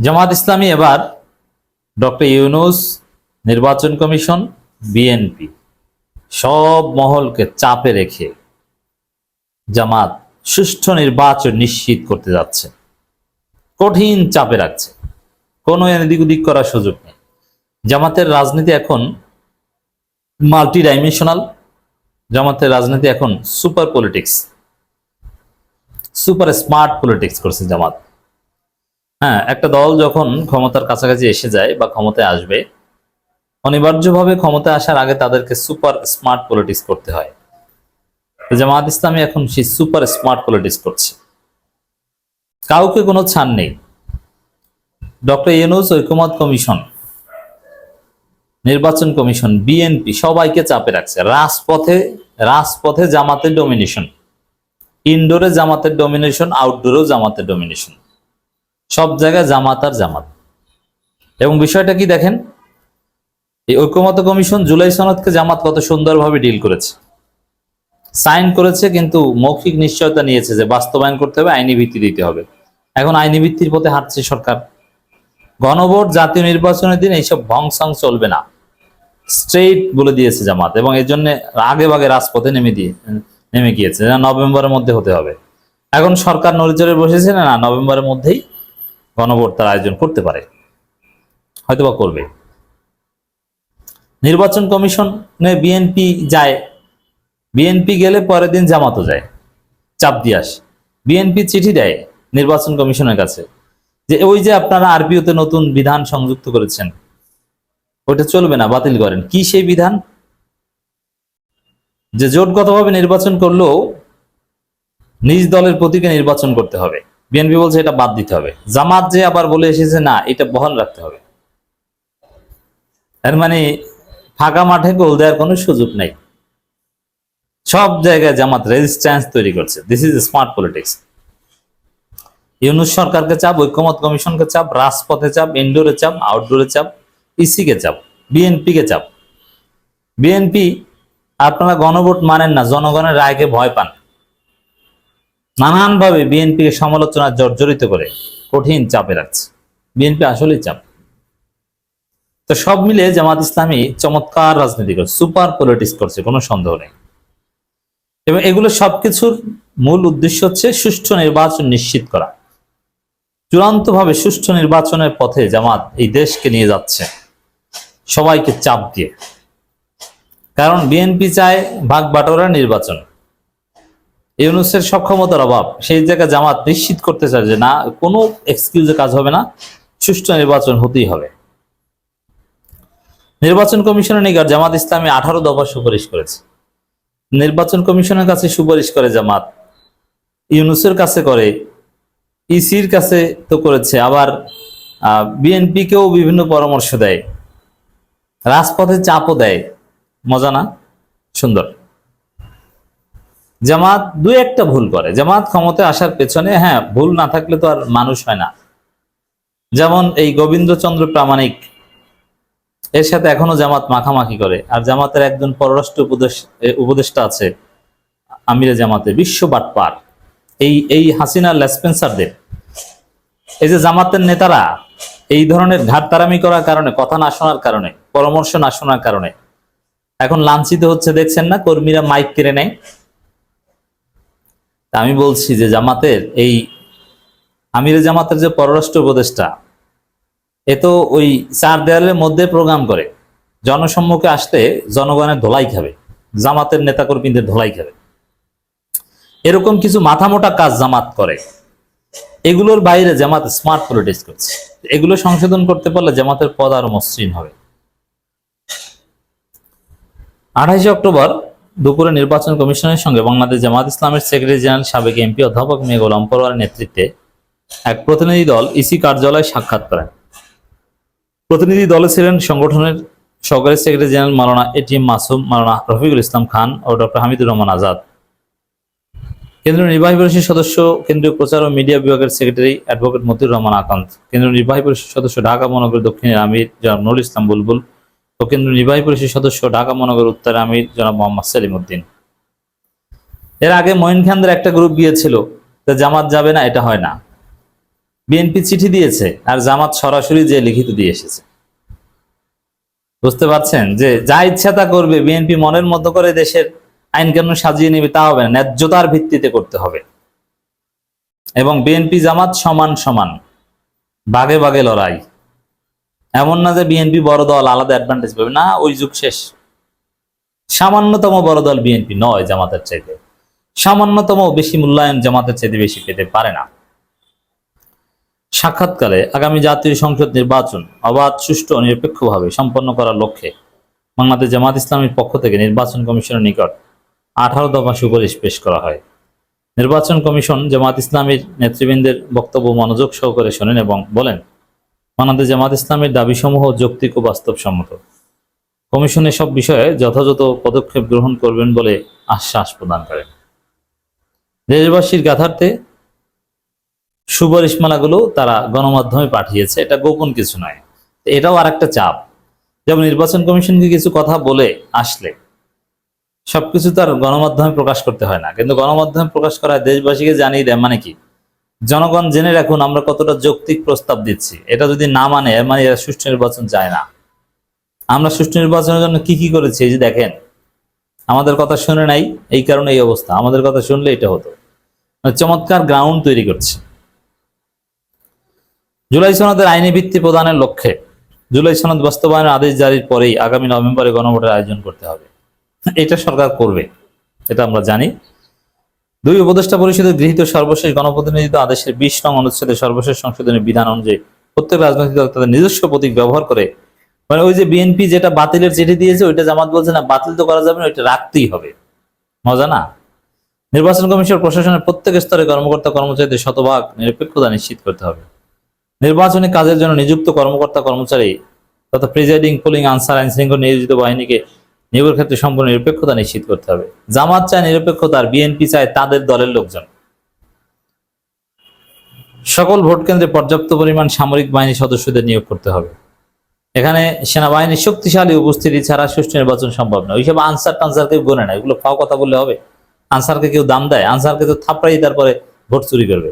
জামাত ইসলামী এবার ডক্টর ইউনুস নির্বাচন commission, BNP সব মহলকে চাপে রেখে জামাত সুষ্ঠু নির্বাচন নিশ্চিত করতে যাচ্ছে। কঠিন চাপে রাখছে। কোনো এদিক ওদিক করার সুযোগ নেই। জামাতের রাজনীতি এখন মাল্টি ডাইমেনশনাল জামাতের রাজনীতি এখন super politics super smart politics করছে জামাত। হ্যাঁ একটা দল যখন ক্ষমতার কাছাকাছি এসে যায় বা ক্ষমতায় আসবে, অনিবার্যভাবে ক্ষমতায় আসার আগে তাদেরকে সুপার স্মার্ট পলিটিক্স করতে হয়। জামাত ইসলামী এখন সেই সুপার স্মার্ট পলিটিক্স করছে। কাউকে কোনো ছাড় নেই। ডক্টর ইউনুস ঐকমত কমিশন, নির্বাচন কমিশন, বিএনপি, সবাইকে চাপে রাখছে। রাজপথে রাজপথে জামাতের ডমিনেশন ইনডোরে জামাতের ডমিনেশন আউটডোরেও জামাতের ডমিনেশন সব জায়গায় জামাত আর জামাত। এবং বিষয়টা কি দেখেন? এই ঐক্যমত কমিশন জুলাই সনদকে জামাত কত সুন্দরভাবে ডিল করেছে। সাইন করেছে কিন্তু মৌখিক নিশ্চয়তা নিয়েছে যে বাস্তবায়ন করতে হবে, আইনি ভিত্তি দিতে হবে। এখন আইনি ভিত্তির পথে হাঁটছে সরকার। গণভোট, জাতীয় নির্বাচনের দিন এইসব ভংসং চলবে না। স্ট্রেইট বলে দিয়েছে জামাত এবং এর জন্য আগে ভাগে রাজপথে নেমে দিয়ে, নেমে গিয়েছে। নভেম্বরের মধ্যে হতে হবে। এখন সরকার নড়িচড়ে বসেছে না, নভেম্বরের মধ্যেই গণভোট আয়োজন করতে পারে। হয়তোবা করবে। নির্বাচন কমিশনে বিএনপি যায়। বিএনপি গেলে পরের দিন জামাতও যায়। চাপ দিয়ে আসে। বিএনপি চিঠি দেয় নির্বাচন কমিশনের কাছে যে, ওই যে আপনারা আরপিওতে নতুন বিধান সংযুক্ত করেছেন ওটা চলবে না, বাতিল করেন। কি সেই বিধান? যে জোটগতভাবে নির্বাচন করলেও নিজ দলের প্রতীকে নির্বাচন করতে হবে। বিএনপি বলছে এটা বাদ দিতে হবে। জামাত যে আবার বলে এসেছে, না, এটা বহাল রাখতে হবে। এর মানে ফাঁকা মাঠে গোল দেওয়ার কোনো সুযোগ নেই। সব জায়গায় জামাত রেজিস্ট্যান্স তৈরি করছে। This is smart politics Yunus সরকারকে চাপ, ঐক্যমত কমিশনকে চাপ, রাজপথে চাপ ইনডোরে চাপ আউটডোরে চাপ ইসিকে চাপ বিএনপি কে চাপ। বিএনপি আপনারা গণভোট মানেন না, জনগণের রায়কে ভয় পান। নানানভাবে বিএনপিকে সমালোচনা জর্জরিত করে কঠিন চাপে রাখছে। বিএনপি আসলেই চাপ। তো সব মিলে জামাত ইসলামী চমৎকার রাজনীতি করছে, সুপার পলিটিক্স করছে, কোনো সন্দেহ নেই। এবং এগুলো সবকিছুর মূল উদ্দেশ্য হচ্ছে সুষ্ঠু নির্বাচন নিশ্চিত করা। চূড়ান্তভাবে সুষ্ঠু নির্বাচনের পথে জামাত এই দেশকে নিয়ে যাচ্ছে। সবাইকে চাপ দিয়ে। কারণ বিএনপি চায় ভাগ বাটোয়ারা নির্বাচন। ইউনুসের সক্ষমতার অভাব, সেই জায়গায় জামাত নিশ্চিত করতে চায় যে না, কোনো এক্সকিউজে কাজ হবে না, সুষ্ঠু নির্বাচন হতেই হবে। নির্বাচন কমিশনের নিকট জামাত ইসলামী আঠারো দফা সুপারিশ করেছে। নির্বাচন কমিশনের কাছে সুপারিশ করে জামাত। ইউনুসের কাছে করে, ইসির কাছে তো করেছে, আবার বিএনপিকেও বিভিন্ন পরামর্শ দেয়। রাজপথে চাপও দেয়। মজা না? সুন্দর। জামাত দুই একটা ভুল করে। জামাত ক্ষমতায় আসার পেছনে হ্যাঁ ভুল না থাকলে তো আর মানুষ হয় না। যেমন এই গোবিন্দচন্দ্র প্রামাণিক, এর সাথে এখনও জামাত মাখামাখি করে। আর জামাতের একজন পররাষ্ট্র উপদেশ উপদেষ্টা আছে, আমিরে জামাতে বিশ্ব বাটপার। এই এই হাসিনা লেসপেন্সারদের। এই যে জামাতের নেতারা, এই ধরনের ঘাটতারামি করার কারণে, কথা না শোনার কারণে, পরামর্শ না শোনার কারণে, এখন লাঞ্ছিত হচ্ছে, দেখছেন না, কর্মীরা মাইক কেড়ে নেয়। আমি বলছি যে জামাতের এই আমিরে জামাতের যে পররাষ্ট্র উপদেষ্টা, এ তো ওই চার দেয়ালের মধ্যে প্রোগ্রাম করে। জনসম্মুখে আসতে জনগণের ধোলাই খাবে, জামাতের নেতাকর্মীদের ধোলাই খাবে। এরকম কিছু মাথামোটা কাজ জামাত করে। এগুলোর বাইরে জামাত স্মার্ট পলিটিক্স করছে। এগুলো সংশোধন করতে পারলে জামাতের পদ আরও মসৃণ হবে। আঠাইশে অক্টোবর দুপুরে নির্বাচন কমিশনের সঙ্গে বাংলাদেশ জামাত ইসলামের সেক্রেটারি জেনারেল সাবেক এমপি অধ্যাপক মে গোলাম নেতৃত্বে এক প্রতিনিধি দল ইসি কার্যালয়ে সাক্ষাৎ করেন। প্রতিনিধি দলে ছিলেন সংগঠনের সহকারী secretary general Maulana ATM Masum Maulana Rafiqul Islam Khan ও ডক্টর হামিদুর রহমান আজাদ। কেন্দ্রীয় নির্বাহী পরিষদ সদস্য, কেন্দ্রীয় প্রচার ও মিডিয়া বিভাগের সেক্রেটারি অ্যাডভোকেট মতিউর রহমান আকান্ত কেন্দ্রীয় নির্বাহী পরিষদ সদস্য ঢাকা মহানগর দক্ষিণের আমির জনাব নুরুল ইসলাম বুলবুল ও কেন্দ্রীয় নির্বাহী পরিষদ সদস্য ঢাকা মহানগর উত্তর আমির জনাব মোহাম্মদ সেলিম উদ্দিন এর আগে মঈন খানদের একটা গ্রুপ গিয়েছিল যে জামাত যাবে না, এটা হয় না। বিএনপি চিঠি দিয়েছে আর জামাত সরাসরি যে লিখিত দিয়ে এসেছে। বুঝতে পারছেন যে যা ইচ্ছা তা করবে, বিএনপি মনের মতো করে দেশের আইন কানুন সাজিয়ে নেবে তা হবে না, ন্যায্যতার ভিত্তিতে করতে হবে। এবং বিএনপি জামাত সমান সমান, বাগে বাগে লড়াই। এমন না যে বিএনপি বড় দল, আলাদা অ্যাডভান্টেজ পাবে। না, ওই যুগ শেষ। সামান্যতম বড় দল বিএনপি নয় জামাতের চাইতে। সামান্যতম বেশি মূল্যায়ন জামাতের চাইতে বেশি পেতে পারে না। সাক্ষাৎকালে আগামী জাতীয় সংসদ নির্বাচন অবাধ, সুষ্ঠু নিরপেক্ষভাবে সম্পন্ন করার লক্ষ্যে বাংলাদেশ জামাত ইসলামের পক্ষ থেকে নির্বাচন কমিশনের নিকট আঠারো দফা সুপারিশ পেশ করা হয়। নির্বাচন কমিশন জামাত ইসলামের নেতৃবৃন্দের বক্তব্য মনোযোগ সহকারে শোনেন এবং বলেন বাংলাদেশ জামাত ইসলামের দাবিসমূহ যৌক্তিক ও বাস্তবসম্মত। কমিশন এসব বিষয়ে যথাযথ পদক্ষেপ গ্রহণ করবেন বলে আশ্বাস প্রদান করেন। দেশবাসীর গাথার্থে সুপারিশমালাগুলো তারা গণমাধ্যমে পাঠিয়েছে, এটা গোপন কিছু নয়। এটাও আর একটা চাপ। যেমন নির্বাচন কমিশনকে কিছু কথা বলে আসলে সবকিছু তার গণমাধ্যমে প্রকাশ করতে হয় না। কিন্তু গণমাধ্যমে প্রকাশ করা দেশবাসীকে জানিয়ে দেয় মানে কি? জনগণ জেনে রাখুন আমরা কতটা যৌক্তিক প্রস্তাব দিচ্ছি। এটা যদি না মানে এর মানে এরা সুষ্ঠু নির্বাচন চায় না। আমরা সুষ্ঠু নির্বাচনের জন্য কি কি করেছি, এই যে দেখেন। আমাদের কথা শুনে নাই, এই কারণে এই অবস্থা। আমাদের কথা শুনলে এটা হতো। মানে চমৎকার গ্রাউন্ড তৈরি করছে। জুলাই সনদের আইনি ভিত্তি প্রদানের লক্ষ্যে, জুলাই সনদ বাস্তবায়নের আদেশ জারির পরেই আগামী নভেম্বরে গণভোটের আয়োজন করতে হবে। এটা সরকার করবে, এটা আমরা জানি। দুই উপদেষ্টা পরিষদের গৃহীত সর্বশেষ গণপ্রতিনিধিত্ব আদেশের বিশ নং অনুচ্ছেদের সর্বশেষ সংশোধনের বিধান অনুযায়ী প্রত্যেক রাজনৈতিক দল তাদের নিজস্ব প্রতীক ব্যবহার করে। মানে ওই যে বিএনপি যেটা বাতিলের চিঠি দিয়েছে, ওইটা জামাত বলছে, না, বাতিল তো করা যাবে না, ওইটা রাখতেই হবে। মজা না? নির্বাচন কমিশন প্রশাসনের প্রত্যেক স্তরে কর্মকর্তা কর্মচারীদের শতভাগ নিরপেক্ষতা নিশ্চিত করতে হবে। নির্বাচনী কাজের জন্য নিযুক্ত কর্মকর্তা কর্মচারী তথা প্রিজাইডিং, পোলিং, আনসার আইন শৃঙ্খলা নিয়োজিত বাহিনীকে নিয়োগের ক্ষেত্রে সম্পূর্ণ নিরপেক্ষতা নিশ্চিত করতে হবে। জামাত চায় নিরপেক্ষতা আর বিএনপি চায় তাদের দলের লোকজন। সকল ভোট কেন্দ্রে পর্যাপ্ত পরিমাণ সামরিক বাহিনী সদস্যদের নিয়োগ করতে হবে। এখানে সেনাবাহিনীর শক্তিশালী উপস্থিতি ছাড়া সুষ্ঠু নির্বাচন সম্ভব নয়। ওইসব আনসার টানসার কেউ গোনে না। এগুলো ফাও কথা বললে হবে। আনসারকে কেউ দাম দেয়। আনসারকে তো থাপড়াই তারপরে ভোট চুরি করবে।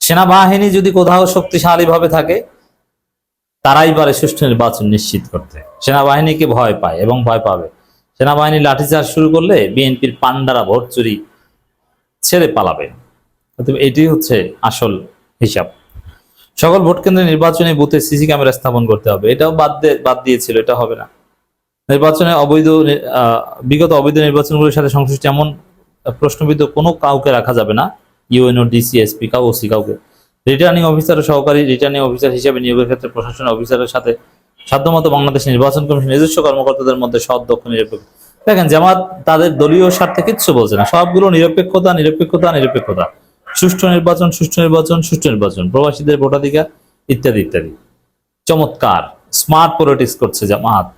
সেনাবাহিনী যদি কোথাও শক্তিশালী ভাবে থাকে তারাই পারে সুষ্ঠু নির্বাচন নিশ্চিত করতে। সেনাবাহিনীকে ভয় পায় এবং ভয় পাবে। সেনাবাহিনী লাঠিচার্জ শুরু করলে বিএনপির পান্ডারা ভোট চুরি ছেড়ে পালাবে। এটি হচ্ছে আসল হিসাব। সকল ভোট কেন্দ্রে নির্বাচনে বুথে সিসি ক্যামেরা স্থাপন করতে হবে। এটাও বাদ বাদ দিয়েছিল, এটা হবে না। নির্বাচনে অবৈধ বিগত অবৈধ নির্বাচনগুলোর সাথে সংশ্লিষ্ট এমন প্রশ্নবিদ্ধ কোনো কাউকে রাখা যাবে না। ইউএনও ডিসিএসপি কাউ, ওসি, কাউকে। রিটার্নিং অফিসার ও সহকারী রিটার্নিং অফিসার হিসেবে নিয়োগের ক্ষেত্রে প্রশাসন অফিসারের সাথে সাধ্যমতো বাংলাদেশ নির্বাচন কমিশন নিজস্ব কর্মকর্তাদের মধ্যে সৎ, দক্ষ, নিরপেক্ষ। দেখেন, জামাত তাদের দলীয় স্বার্থে কিচ্ছু বলছে না। সবগুলো নিরপেক্ষতা নিরপেক্ষতা নিরপেক্ষতা। সুষ্ঠু নির্বাচন সুষ্ঠু নির্বাচন সুষ্ঠু নির্বাচন। প্রবাসীদের ভোটাধিকার ইত্যাদি ইত্যাদি। চমৎকার। স্মার্ট পলিটিক্স করছে জামাত।